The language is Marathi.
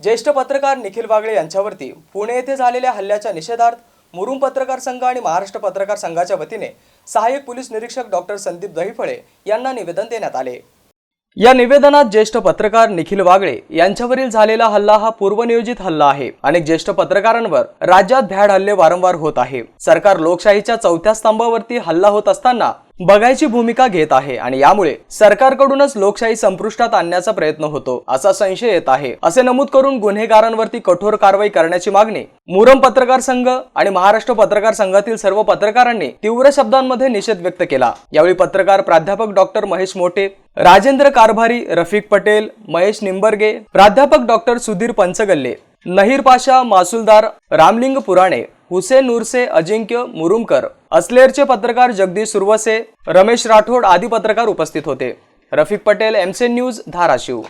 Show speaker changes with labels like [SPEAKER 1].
[SPEAKER 1] ज्येष्ठ पत्रकार निखिल बागळे यांच्यावरती पुणे येथे झालेल्या हल्ल्याच्या निषेधार्थ मुरुम पत्रकार संघ आणि महाराष्ट्र पत्रकार संघाच्या वतीने सहाय्यक पोलीस निरीक्षक डॉक्टर संदीप दहिफळे यांना निवेदन देण्यात आले. या निवेदनात ज्येष्ठ पत्रकार निखिल वागळे यांच्यावरील झालेला हल्ला हा पूर्वनियोजित हल्ला आहे अनेक ज्येष्ठ पत्रकारांवर राज्यात भ्याड हल्ले वारंवार होत आहे. सरकार लोकशाहीच्या चौथ्या स्तंभावरती हल्ला होत असताना बघायची भूमिका घेत आहे आणि यामुळे सरकारकडूनच लोकशाही संपुष्टात आणण्याचा प्रयत्न होतो असा संशय येत आहे. असे नमूद करून गुन्हेगारांवरती कठोर कारवाई करण्याची मागणी मुरम पत्रकार संघ आणि महाराष्ट्र पत्रकार संघातील सर्व पत्रकारांनी तीव्र शब्दांमध्ये निषेध व्यक्त केला. यावेळी पत्रकार प्राध्यापक डॉक्टर महेश मोटे राजेंद्र कारभारी रफिक पटेल महेश निंबर्गे प्राध्यापक डॉक्टर सुधीर पंचगल्ले नहीर पाशा मासुलदार रामलिंग पुराणे हुसेन नूरसे अजिंक्य मुरुमकर अस्लेरचे पत्रकार जगदीश सुरवसे रमेश राठोड आदी पत्रकार उपस्थित होते. रफिक पटेल एमसेन न्यूज धाराशिव.